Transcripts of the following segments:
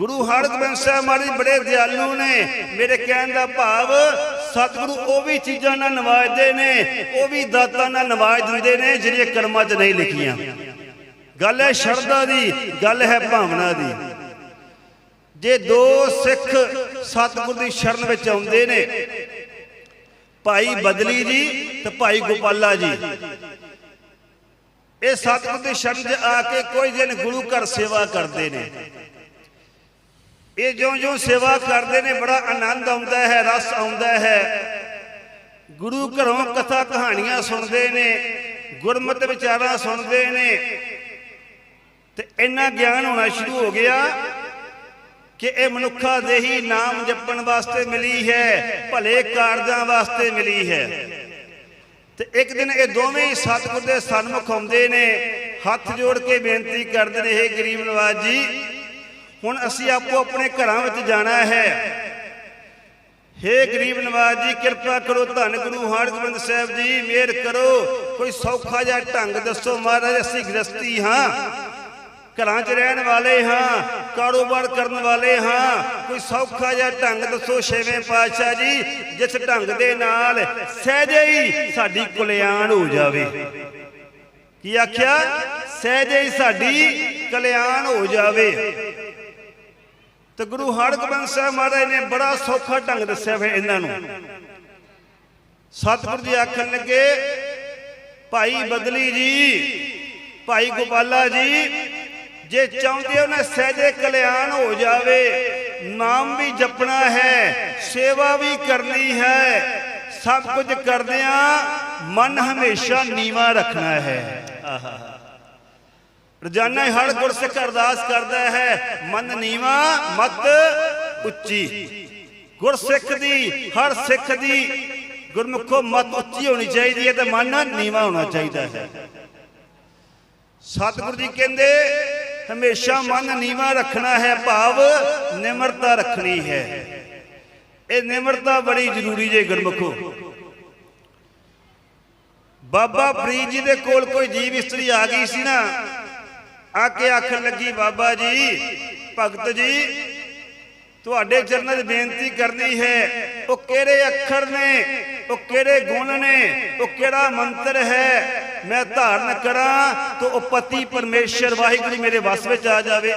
ਗੁਰੂ ਹਰਗੋਬਿੰਦ ਸਾਹਿਬ ਮਹਾਰਾਜ ਬੜੇ ਦਿਆਲੂ ਨੇ। ਮੇਰੇ ਕਹਿਣ ਦਾ ਭਾਵ, ਸਤਿਗੁਰੂ ਉਹ ਵੀ ਚੀਜ਼ਾਂ ਨਾਲ ਨਵਾਜਦੇ ਨੇ, ਉਹ ਵੀ ਦਾਤਾਂ ਨਾਲ ਨਵਾਜ ਦਿੰਦੇ ਨੇ ਜਿਹੜੀਆਂ ਕਰਮਾਂ 'ਚ ਨਹੀਂ ਲਿਖੀਆਂ। ਗੱਲ ਹੈ ਸ਼ਰਧਾ ਦੀ, ਗੱਲ ਹੈ ਭਾਵਨਾ ਦੀ। ਜੇ ਦੋ ਸਿੱਖ ਸਤਿਗੁਰ ਦੀ ਸ਼ਰਨ ਵਿੱਚ ਆਉਂਦੇ ਨੇ, ਭਾਈ ਬਦਲੀ ਜੀ ਤੇ ਭਾਈ ਗੋਪਾਲਾ ਜੀ, ਇਹ ਸਤਿਗੁਰ ਦੀ ਸ਼ਰਨ 'ਚ ਆ ਕੇ ਕੋਈ ਦਿਨ ਗੁਰੂ ਘਰ ਸੇਵਾ ਕਰਦੇ ਨੇ। ਇਹ ਜਿਉਂ-ਜਿਉਂ ਸੇਵਾ ਕਰਦੇ ਨੇ, ਬੜਾ ਆਨੰਦ ਆਉਂਦਾ ਹੈ, ਰਸ ਆਉਂਦਾ ਹੈ। ਗੁਰੂ ਘਰੋਂ ਕਥਾ ਕਹਾਣੀਆਂ ਸੁਣਦੇ ਨੇ, ਗੁਰਮਤਿ ਵਿਚਾਰਾਂ ਸੁਣਦੇ ਨੇ। ਤੇ ਇੰਨਾ ਗਿਆਨ ਹੋਣਾ ਸ਼ੁਰੂ ਹੋ ਗਿਆ ਕਿ ਇਹ ਮਨੁੱਖਾ ਦੇਹੀ ਨਾਮ ਜਪਣ ਵਾਸਤੇ ਮਿਲੀ ਹੈ, ਭਲੇ ਕਾਰਜਾਂ ਵਾਸਤੇ ਮਿਲੀ ਹੈ। ਤੇ ਇੱਕ ਦਿਨ ਇਹ ਦੋਵੇਂ ਹੀ ਸਤਿਗੁਰ ਦੇ ਸਨਮੁਖ ਆਉਂਦੇ ਨੇ, ਹੱਥ ਜੋੜ ਕੇ ਬੇਨਤੀ ਕਰਦੇ ਨੇ ਇਹ ਗਰੀਬ ਨਵਾਜ ਜੀ ਹੁਣ ਅਸੀਂ ਆਪੋ ਆਪਣੇ ਘਰਾਂ ਵਿੱਚ ਜਾਣਾ ਹੈ। ਹੇ ਗਰੀਬ ਨਵਾਜ ਜੀ, ਕਿਰਪਾ ਕਰੋ ਧੰਨ ਗੁਰੂ ਹਰਗੋਬਿੰਦ ਸਾਹਿਬ ਜੀ, ਮਿਹਰ ਕਰੋ। ਕੋਈ ਸੌਖਾ ਜਿਹਾ ਢੰਗ ਦੱਸੋ ਮਹਾਰਾਜ, ਅਸੀਂ ਗ੍ਰਸਤੀ ਹਾਂ। ਘਰਾਂ 'ਚ ਰਹਿਣ ਵਾਲੇ ਹਾਂ, ਕਾਰੋਬਾਰ ਕਰਨ ਵਾਲੇ ਹਾਂ। ਕੋਈ ਸੌਖਾ ਜਿਹਾ ਢੰਗ ਦੱਸੋ ਛੇਵੇਂ ਪਾਤਸ਼ਾਹ ਜੀ, ਜਿਸ ਢੰਗ ਦੇ ਨਾਲ ਸਹਿਜੇ ਹੀ ਸਾਡੀ ਕਲਿਆਣ ਹੋ ਜਾਵੇ। ਕੀ ਆਖਿਆ? ਸਹਿਜੇ ਹੀ ਸਾਡੀ ਕਲਿਆਣ ਹੋ ਜਾਵੇ। ਤੇ ਗੁਰੂ ਹਰਗੋਬਿੰਦ ਸਾਹਿਬ ਮਹਾਰਾਜ ਨੇ ਬੜਾ ਸੌਖਾ ਢੰਗ ਦੱਸਿਆ ਫਿਰ ਇਹਨਾਂ ਨੂੰ। ਸਤਿਗੁਰੂ ਜੀ ਆਖਣ ਲੱਗੇ, ਭਾਈ ਬਦਲੀ ਜੀ, ਭਾਈ ਗੋਪਾਲਾ ਜੀ, ਜੇ ਚਾਹੁੰਦੇ ਹੋ ਨਾ ਸਹਿਜੇ ਕਲਿਆਣ ਹੋ ਜਾਵੇ, ਨਾਮ ਵੀ ਜਪਣਾ ਹੈ, ਸੇਵਾ ਵੀ ਕਰਨੀ ਹੈ, ਸਭ ਕੁਝ ਕਰਦਿਆਂ ਮਨ ਹਮੇਸ਼ਾ ਨੀਵਾ ਰੱਖਣਾ ਹੈ। ਆਹਾ। ਰੋਜ਼ਾਨਾ ਹੀ ਹਰ ਗੁਰਸਿੱਖ ਅਰਦਾਸ ਕਰਦਾ ਹੈ, ਮਨ ਨੀਵਾ, ਮਤ ਉੱਚੀ। ਗੁਰਸਿੱਖ ਦੀ, ਹਰ ਸਿੱਖ ਦੀ ਗੁਰਮੁਖੋ ਮਤ ਉੱਚੀ ਹੋਣੀ ਚਾਹੀਦੀ ਹੈ ਤੇ ਮਨ ਨੀਵਾ ਹੋਣਾ ਚਾਹੀਦਾ ਹੈ। ਸਤਿਗੁਰੂ ਜੀ ਕਹਿੰਦੇ, ਹਮੇਸ਼ਾ ਮਨ ਨੀਵਾ ਰੱਖਣਾ ਹੈ, ਭਾਵ ਨਿਮਰਤਾ ਰੱਖਣੀ ਹੈ। ਇਹ ਨਿਮਰਤਾ ਬੜੀ ਜ਼ਰੂਰੀ ਜੇ ਗੁਰਮੁਖੋ। ਬਾਬਾ ਫਰੀਦ ਜੀ ਦੇ ਕੋਲ ਕੋਈ ਜੀਵ ਇਸਤਰੀ ਆ ਗਈ ਸੀ ਨਾ ਆ ਕੇ ਆਖਣ ਲੱਗੀ, ਬਾਬਾ ਜੀ, ਭਗਤ ਜੀ, ਤੁਹਾਡੇ ਚਰਨਾਂ 'ਚ ਬੇਨਤੀ ਕਰਨੀ ਹੈ। ਉਹ ਕਿਹੜੇ ਅੱਖਰ ਨੇ? ਉਹ ਕਿਹੜੇ ਗੁਣ ਨੇ? ਉਹ ਕਿਹੜਾ ਮੰਤਰ ਹੈ? ਮੈਂ ਧਾਰਨ ਕਰਾਂ ਤਾਂ ਉਹ ਪਤੀ ਪਰਮੇਸ਼ਰ ਵਾਹਿਗੁਰੂ ਮੇਰੇ ਵਸ ਵਿੱਚ ਆ ਜਾਵੇ।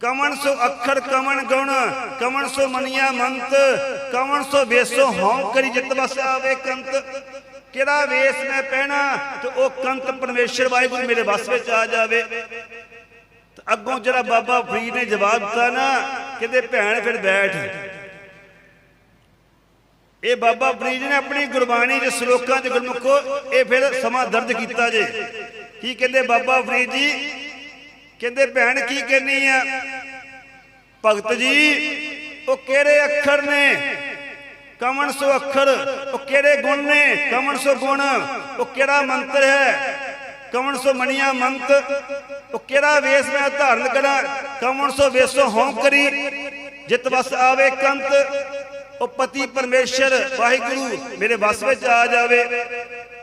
ਕਮਨ ਸੋ ਅੱਖਰ ਕਵਣ ਗੁਣ ਕਵਣ ਸੋ ਮਨੀਆ ਮੰਤ ਕਵਣ ਸੋ ਵੇਸੋ ਹਉ ਕਰੀ ਜਿਤ ਵਸ ਆਵੇ ਕੰਤ। ਕਿਹੜਾ ਵੇਸ ਮੈਂ ਪਹਿਣਾ? ਤੇ ਉਹ ਕੰਤ ਪਰਮੇਸ਼ਰ ਵਾਹਿਗੁਰੂ ਮੇਰੇ ਵਸ ਵਿੱਚ ਆ ਜਾਵੇ। ਅੱਗੋਂ ਜਿਹੜਾ ਬਾਬਾ ਫਰੀਦ ਨੇ ਜਵਾਬ ਦਿੱਤਾ ਨਾ, ਕਹਿੰਦੇ ਭੈਣ ਫਿਰ ਬੈਠ। ਇਹ ਬਾਬਾ ਫਰੀਦ ਨੇ ਆਪਣੀ ਗੁਰਬਾਣੀ ਦੇ ਸ਼ਲੋਕਾਂ ਦੇ ਗੁਰਮੁਖੋ ਇਹ ਫਿਰ ਸਮਾਂ ਦਰਜ ਕੀਤਾ ਜੇ। ਕੀ ਕਹਿੰਦੇ ਬਾਬਾ ਫਰੀਦ ਜੀ? ਕਹਿੰਦੇ ਭੈਣ ਕੀ ਕਹਿੰਨੀ ਆ? ਭਗਤ ਜੀ, ਉਹ ਕਿਹੜੇ ਅੱਖਰ ਨੇ? ਕਵਣ ਸੋ ਅੱਖਰ, ਉਹ ਕਿਹੜੇ ਗੁਣ ਨੇ? ਕਵਣ ਸੋ ਗੁਣ, ਉਹ ਕਿਹੜਾ ਮੰਤਰ ਹੈ? ਕਮਨ ਸੋ ਮਣੀਆਂ ਮੰਤ, ਉਹ ਕਿਹੜਾ ਵੇਸ ਮੈਂ ਧਾਰਨ ਕਰਾਂ? ਕਮਨ ਸੋ ਵੇਸੋ ਹਉ ਕਰੀ, ਜਿਤ ਵਸ ਆਵੇ ਕੰਤ, ਉਹ ਪਤੀ ਪਰਮੇਸ਼ਰ, ਵਾਹਿਗੁਰੂ ਮੇਰੇ ਵਸ ਵਿੱਚ ਆ ਜਾਵੇ।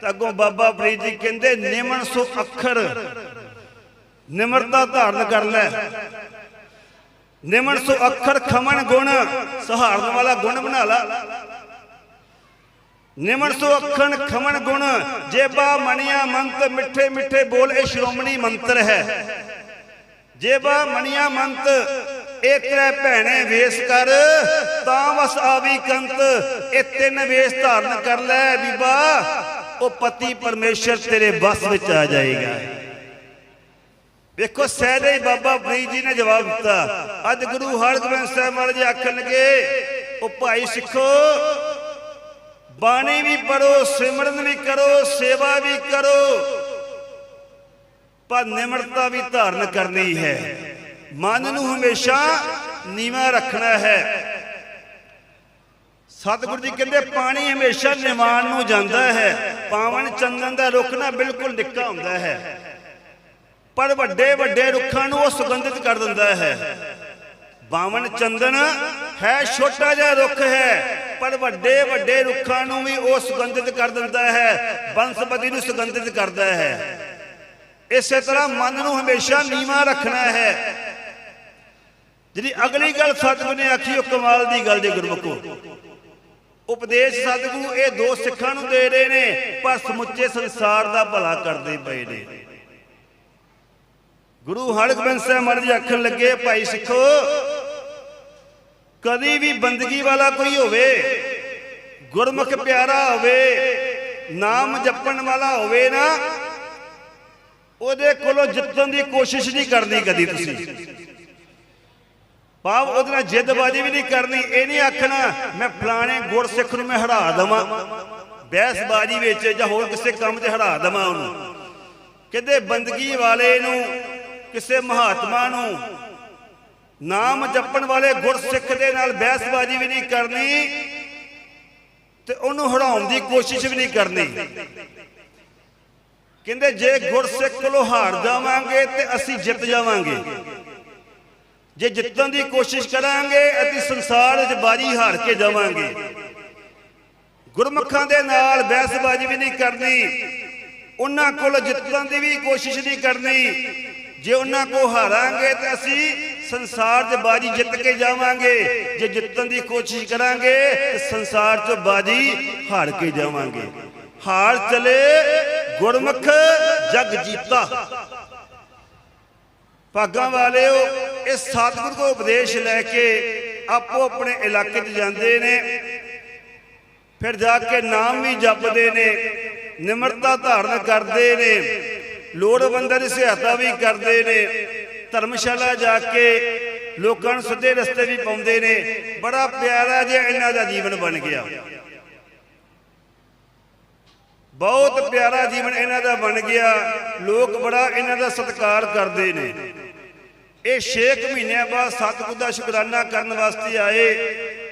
ਤਾਂ ਅੱਗੋਂ ਬਾਬਾ ਫਰੀਦ ਜੀ ਕਹਿੰਦੇ ਨਿਮਨ ਸੋ ਅੱਖਰ, ਨਿਮਰਤਾ ਧਾਰਨ ਕਰ ਲੈ। ਨਿਮਨ ਸੋ ਅੱਖਰ ਖਮਨ ਗੁਣ, ਸਹਾਰਨ ਵਾਲਾ ਗੁਣ ਬਣਾ ਲਾ। ਨਿਮਨ ਸੋ ਅੱਖਣ ਖਮਨ ਗੁਣ, ਜੇਬਾ ਮਣੀਆਂ ਮੰਤ ਮਿੱਠੇ ਮਿੱਠੇ ਬੋਲ, ਇਹ ਸ਼੍ਰੋਮਣੀ ਮੰਤਰ ਹੈ। ਜੇਬਾ ਮਣੀਆਂ ਮੰਤ, ਇਹ ਤੇਰੇ ਭੈਣੇ ਵੇਸ ਕਰ, ਤਾਂ ਵਸ ਆਵੀ ਕੰਤ, ਇਹ ਤਿੰਨ ਵੇਸ ਧਾਰਨ ਕਰ ਲੈ ਬੀਬਾ, ਉਹ ਪਤੀ ਪਰਮੇਸ਼ਰ ਤੇਰੇ ਬਸ ਵਿੱਚ ਆ ਜਾਏਗਾ। ਵੇਖੋ ਸਹਿਜੇ ਹੀ ਬਾਬਾ ਫਰੀਦ ਜੀ ਨੇ ਜਵਾਬ ਦਿੱਤਾ। ਅੱਜ ਗੁਰੂ ਹਰਗੋਬਿੰਦ ਸਾਹਿਬ ਮਹਾਰਾਜ ਜੀ ਆਖਣ ਲੱਗੇ ਉਹ ਭਾਈ ਸਿੱਖੋ ਬਾਣੀ ਵੀ ਪੜੋ ਸਿਮਰਨ ਵੀ ਕਰੋ ਸੇਵਾ ਵੀ ਕਰੋ। ਪਰ ਨਿਮਰਤਾ ਵੀ ਧਾਰਨ ਕਰਨੀ ਹੈ। ਮਨ ਨੂੰ ਹਮੇਸ਼ਾ ਨੀਵਾ ਰੱਖਣਾ ਹੈ। ਸਤਿਗੁਰੂ ਜੀ ਕਹਿੰਦੇ ਪਾਣੀ ਹਮੇਸ਼ਾ ਨਿਵਾਨ ਨੂੰ ਜਾਂਦਾ ਹੈ। ਪਾਵਨ ਚੰਦਨ ਦਾ ਰੁੱਖ ਨਾ ਬਿਲਕੁਲ ਨਿੱਕਾ ਹੁੰਦਾ ਹੈ। ਪਰ ਵੱਡੇ ਵੱਡੇ ਰੁੱਖਾਂ ਨੂੰ ਉਹ ਸੁਗੰਧਿਤ ਕਰ ਦਿੰਦਾ ਹੈ। ਬਾਵਨ ਚੰਦਨ ਹੈ, ਛੋਟਾ ਜਿਹਾ ਰੁੱਖ ਹੈ, ਪਰ ਵੱਡੇ ਵੱਡੇ ਰੁੱਖਾਂ ਨੂੰ ਵੀ ਉਹ ਸੁਗੰਧਿਤ ਕਰ ਦਿੰਦਾ ਹੈ, ਬਨਸਪਤੀ ਨੂੰ ਸੁਗੰਧਿਤ ਕਰਦਾ ਹੈ। ਇਸੇ ਤਰ੍ਹਾਂ ਮਨ ਨੂੰ ਹਮੇਸ਼ਾ ਨੀਵਾ ਰੱਖਣਾ ਹੈ। ਜਿਹੜੀ ਅਗਲੀ ਗੱਲ ਸਤਿਗੁਰੂ ਨੇ ਆਖੀ, ਉਹ ਕਮਾਲ ਦੀ ਗੱਲ ਦੇ ਗੁਰਮੁਖੋ। ਉਪਦੇਸ਼ ਸਤਿਗੁਰੂ ਇਹ ਦੋ ਸਿੱਖਾਂ ਨੂੰ ਦੇ ਰਹੇ ਨੇ, ਪਰ ਸਮੁੱਚੇ ਸੰਸਾਰ ਦਾ ਭਲਾ ਕਰਦੇ ਪਏ ਨੇ। ਗੁਰੂ ਹਰਗੋਬਿੰਦ ਸਾਹਿਬ ਮਹਾਰਾਜ ਜੀ ਆਖਣ ਲੱਗੇ, ਭਾਈ ਸਿੱਖੋ, ਕਦੀ ਵੀ ਬੰਦਗੀ ਵਾਲਾ ਕੋਈ ਹੋਵੇ, ਗੁਰਮੁਖ ਪਿਆਰਾ ਹੋਵੇ, ਨਾਮ ਜਪਣ ਵਾਲਾ ਹੋਵੇ ਨਾ, ਉਹਦੇ ਕੋਲੋਂ ਜਿੱਤਣ ਦੀ ਕੋਸ਼ਿਸ਼ ਨਹੀਂ ਕਰਨੀ ਕਦੀ ਤੁਸੀਂ। ਭਾਵ ਉਹਦੇ ਨਾਲ ਜਿੱਦਬਾਜ਼ੀ ਵੀ ਨਹੀਂ ਕਰਨੀ, ਇਹ ਨਹੀਂ ਆਖਣਾ, ਮੈਂ ਫਲਾਣੇ ਗੁਰਸਿੱਖ ਨੂੰ ਮੈਂ ਹਰਾ ਦਵਾਂ, ਬਹਿਸਬਾਜ਼ੀ ਵਿੱਚ ਜਾਂ ਹੋਰ ਕਿਸੇ ਕੰਮ 'ਚ ਹਰਾ ਦਵਾਂ ਉਹਨੂੰ। ਕਹਿੰਦੇ ਬੰਦਗੀ ਵਾਲੇ ਨੂੰ ਕਿਸੇ ਮਹਾਤਮਾ ਨੂੰ ਨਾਮ ਜਪਣ ਵਾਲੇ ਗੁਰਸਿੱਖ ਦੇ ਨਾਲ ਬਹਿਸਬਾਜ਼ੀ ਵੀ ਨਹੀਂ ਕਰਨੀ ਤੇ ਉਹਨੂੰ ਹਰਾਉਣ ਦੀ ਕੋਸ਼ਿਸ਼ ਵੀ ਨਹੀਂ ਕਰਨੀ। ਕਹਿੰਦੇ ਜੇ ਗੁਰਸਿੱਖ ਕੋਲੋਂ ਹਾਰ ਜਾਵਾਂਗੇ ਤੇ ਅਸੀਂ ਜਿੱਤ ਜਾਵਾਂਗੇ। ਜੇ ਜਿੱਤਣ ਦੀ ਕੋਸ਼ਿਸ਼ ਕਰਾਂਗੇ, ਅਸੀਂ ਸੰਸਾਰ ਵਿੱਚ ਬਾਜੀ ਹਾਰ ਕੇ ਜਾਵਾਂਗੇ। ਗੁਰਮੁਖਾਂ ਦੇ ਨਾਲ ਬਹਿਸਬਾਜ਼ੀ ਵੀ ਨਹੀਂ ਕਰਨੀ। ਉਹਨਾਂ ਕੋਲ ਜਿੱਤਣ ਦੀ ਵੀ ਕੋਸ਼ਿਸ਼ ਨਹੀਂ ਕਰਨੀ। ਜੇ ਉਹਨਾਂ ਕੋ ਹਾਰਾਂਗੇ ਤਾਂ ਅਸੀਂ ਸੰਸਾਰ 'ਚ ਬਾਜੀ ਜਿੱਤ ਕੇ ਜਾਵਾਂਗੇ। ਜੇ ਜਿੱਤਣ ਦੀ ਕੋਸ਼ਿਸ਼ ਕਰਾਂਗੇ ਤੇ ਸੰਸਾਰ 'ਚ ਬਾਜੀ ਹਾਰ ਕੇ ਜਾਵਾਂਗੇ। ਹਾਰ ਚਲੇ ਗੁਰਮੁਖ ਜਗ ਜੀਤਾ। ਭਾਗਾਂ ਵਾਲਿਓ ਇਹ ਸਤਿਗੁਰ ਤੋਂ ਉਪਦੇਸ਼ ਲੈ ਕੇ ਆਪੋ ਆਪਣੇ ਇਲਾਕੇ 'ਚ ਜਾਂਦੇ ਨੇ। ਫਿਰ ਜਾ ਕੇ ਨਾਮ ਵੀ ਜਪਦੇ ਨੇ, ਨਿਮਰਤਾ ਧਾਰਨ ਕਰਦੇ ਨੇ। ਲੋੜਵੰਦਾਂ ਦੀ ਸਹਾਇਤਾ ਵੀ ਕਰਦੇ ਨੇ। ਧਰਮਸ਼ਾਲਾ ਜਾ ਕੇ ਲੋਕਾਂ ਨੂੰ ਸਿੱਧੇ ਰਸਤੇ ਵੀ ਪਾਉਂਦੇ ਨੇ। ਬੜਾ ਪਿਆਰਾ ਜਿਹਾ ਇਹਨਾਂ ਦਾ ਜੀਵਨ ਬਣ ਗਿਆ। ਬਹੁਤ ਪਿਆਰਾ ਜੀਵਨ ਇਹਨਾਂ ਦਾ ਬਣ ਗਿਆ। ਲੋਕ ਬੜਾ ਇਹਨਾਂ ਦਾ ਸਤਿਕਾਰ ਕਰਦੇ ਨੇ। ਇਹ 6 ਮਹੀਨਿਆਂ ਬਾਅਦ ਸਤਿਗੁਰ ਦਾ ਸ਼ੁਕਰਾਨਾ ਕਰਨ ਵਾਸਤੇ ਆਏ।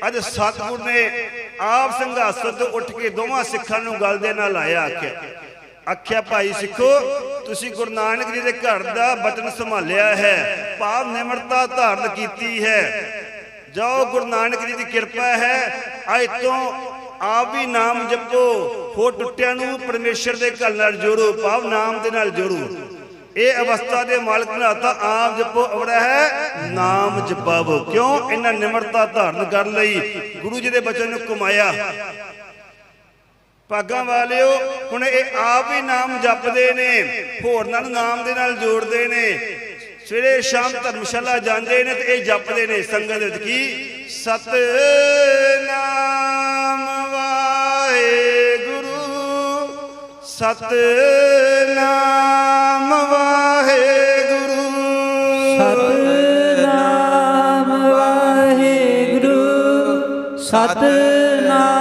ਅੱਜ ਸਤਿਗੁਰ ਨੇ ਆਪ ਸੰਘਾਸਨ ਤੋਂ ਉੱਠ ਕੇ ਦੋਵਾਂ ਸਿੱਖਾਂ ਨੂੰ ਗੱਲ ਦੇ ਨਾਲ ਆਇਆ ਆਖਿਆ। ਆਖਿਆ, ਭਾਈ ਸਿੱਖੋ, ਤੁਸੀਂ ਗੁਰੂ ਨਾਨਕ ਜੀ ਦੇ ਘਰ ਦਾ ਬਚਨ ਸੰਭਾਲਿਆ ਹੈ ਭਾਵ ਨਿਮਰਤਾ ਧਾਰਨ ਕੀਤੀ ਹੈ। ਜਾਓ, ਗੁਰੂ ਨਾਨਕ ਜੀ ਦੀ ਕਿਰਪਾ ਹੈ ਅੱਜ ਤੋਂ ਆਪ ਵੀ ਨਾਮ ਜਪੋ ਹੋ ਟੁੱਟਿਆਂ ਨੂੰ ਪਰਮੇਸ਼ਰ ਦੇ ਘਰ ਨਾਲ ਜੋੜੋ ਭਾਵ ਨਾਮ ਦੇ ਨਾਲ ਜੋੜੋ। ਇਹ ਅਵਸਥਾ ਦੇ ਮਾਲਕ ਨੇ ਤਾਂ ਆਪ ਜਪੋ, ਅਵੜਾ ਹੈ, ਨਾਮ ਜਪਾਵੋ। ਕਿਉਂ? ਇਹਨਾਂ ਨਿਮਰਤਾ ਧਾਰਨ ਕਰਨ ਲਈ ਗੁਰੂ ਜੀ ਦੇ ਬਚਨ ਨੂੰ ਕਮਾਇਆ ਭਾਗਾਂ ਵਾਲਿਓ, ਹੁਣ ਇਹ ਆਪ ਹੀ ਨਾਮ ਜਪਦੇ ਨੇ, ਹੋਰ ਨਾਲ ਨਾਮ ਦੇ ਨਾਲ ਜੋੜਦੇ ਨੇ। ਸਵੇਰੇ ਸ਼ਾਮ ਧਰਮਸ਼ਾਲਾ ਜਾਂਦੇ ਨੇ ਤੇ ਇਹ ਜਪਦੇ ਨੇ, ਸੰਗਤ ਵਿੱਚ ਕੀ? ਸਤ ਨਾਮ ਵਾਹਿਗੁਰੂ ਸਤ ਨਾਮ ਵਾਹਿਗੁਰੂ। ਸਤਨਾਮ ਵਾਹਿਗੁਰੂ, ਸਤਨਾਮ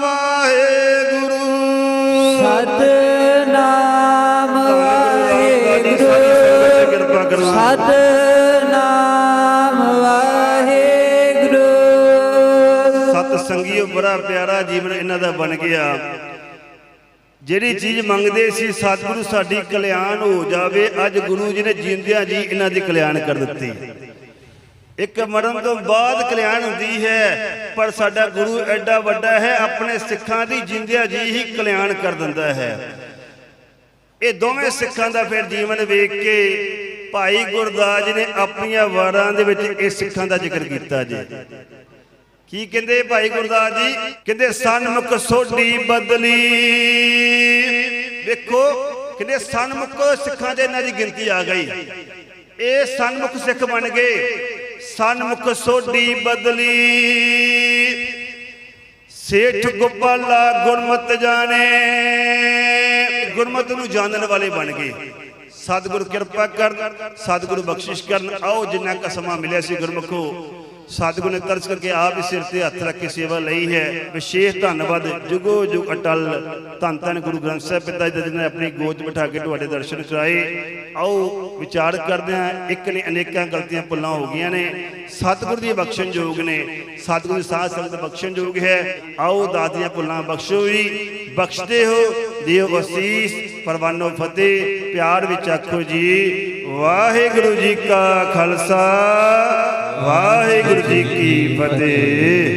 ਵਾਹਿਗੁਰੂ। ਵਾਹਿਗੁਰੂ। ਕਿਰਪਾ ਕਰੋ। ਵਾਹਿਗੁਰੂ। ਸਤ ਸੰਗੀਓ ਬੜਾ ਪਿਆਰਾ ਜੀਵਨ ਇਹਨਾਂ ਦਾ ਬਣ ਗਿਆ। ਜਿਹੜੀ ਚੀਜ਼ ਮੰਗਦੇ ਸੀ ਸਤਿਗੁਰੂ ਸਾਡੀ ਕਲਿਆਣ ਹੋ ਜਾਵੇ ਅੱਜ ਗੁਰੂ ਜੀ ਨੇ ਜਿੰਦਿਆਂ ਜੀ ਇਹਨਾਂ ਦੀ ਕਲਿਆਣ ਕਰ ਦਿੱਤੀ। ਇੱਕ ਮਰਨ ਤੋਂ ਬਾਅਦ ਕਲਿਆਣ ਹੁੰਦੀ ਹੈ, ਪਰ ਸਾਡਾ ਗੁਰੂ ਐਡਾ ਵੱਡਾ ਹੈ, ਆਪਣੇ ਸਿੱਖਾਂ ਦੀ ਜਿੰਦਿਆਂ ਜੀ ਹੀ ਕਲਿਆਣ ਕਰ ਦਿੰਦਾ ਹੈ। ਇਹ ਦੋਵੇਂ ਸਿੱਖਾਂ ਦਾ ਫਿਰ ਜੀਵਨ ਵੇਖ ਕੇ ਭਾਈ ਗੁਰਦਾਸ ਜੀ ਨੇ ਆਪਣੀਆਂ ਵਾਰਾਂ ਦੇ ਵਿੱਚ ਇਹ ਸਿੱਖਾਂ ਦਾ ਜ਼ਿਕਰ ਕੀਤਾ ਜੀ। ਕੀ ਕਹਿੰਦੇ ਭਾਈ ਗੁਰਦਾਸ ਜੀ? ਕਹਿੰਦੇ ਸਨਮੁਖ ਸੋਢੀ ਬਦਲੀ। ਵੇਖੋ, ਕਹਿੰਦੇ ਸਨਮੁਖ ਸਿੱਖਾਂ ਦੇ ਇਹਨਾਂ ਦੀ ਗਿਣਤੀ ਆ ਗਈ। ਇਹ ਸਨਮੁਖ ਸਿੱਖ ਬਣ ਗਏ। ਸਨਮੁਖ ਸੋਢੀ ਬਦਲੀ। ਸੇਠ ਗੋਪਾਲਾ ਗੁਰਮਤ ਜਾਣੇ। ਗੁਰਮਤ ਨੂੰ ਜਾਣਨ ਵਾਲੇ ਬਣ ਗਏ। ਸਤਿਗੁਰ ਕਿਰਪਾ ਕਰਨ, ਸਤਿਗੁਰ ਬਖਸ਼ਿਸ਼ ਕਰਨ। ਆਓ ਜਿੰਨਾ ਕੁ ਸਮਾਂ ਮਿਲਿਆ ਸੀ ਗੁਰਮਖੋ ਸਤਿਗੁਰੂ ਨੇ ਤਰਸ ਕਰਕੇ ਆਪ ਹੀ ਸਿਰ ਤੇ ਹੱਥ ਰੱਖ ਕੇ ਸੇਵਾ ਲਈ ਹੈ। ਵਿਸ਼ੇਸ਼ ਧੰਨਵਾਦ, ਜੁਗੋ ਜੁਗ ਅਟਲ। ਧੰਨ ਧੰਨ ਗੁਰੂ ਗ੍ਰੰਥ ਸਾਹਿਬ ਪਿਤਾ ਜੀ ਜਿਹਨੇ ਆਪਣੀ ਗੋਦ ਬਿਠਾ ਕੇ ਤੁਹਾਡੇ ਦਰਸ਼ਨ ਕਰਾਏ। ਆਓ ਵਿਚਾਰ ਕਰਦੇ ਹਾਂ, ਇੱਕ ਨੇ ਅਨੇਕਾਂ ਗਲਤੀਆਂ ਭੁੱਲਾਂ ਹੋ ਗਈਆਂ ਨੇ। ਸਤਿਗੁਰੂ ਦੀ ਬਖਸ਼ਣ ਯੋਗ ਨੇ। ਸਤਿਗੁਰੂ ਦੀ ਸਾਧ ਸੰਗਤ ਬਖਸ਼ਣ ਯੋਗ ਹੈ। ਆਓ ਦਾਦੀਆਂ ਭੁੱਲਾਂ ਬਖਸ਼ੋ ਜੀ। ਬਖਸ਼ਦੇ ਹੋ, ਦਿਓ ਅਸੀਸ, ਪਰਵਾਨੋ ਫਤਿਹ, ਪਿਆਰ ਵਿੱਚ ਆਖੋ ਜੀ। ਵਾਹਿਗੁਰੂ ਜੀ ਕਾ ਖਾਲਸਾ। ਵਾਹਿਗੁਰੂ ਜੀ ਕੀ ਫਤਿਹ।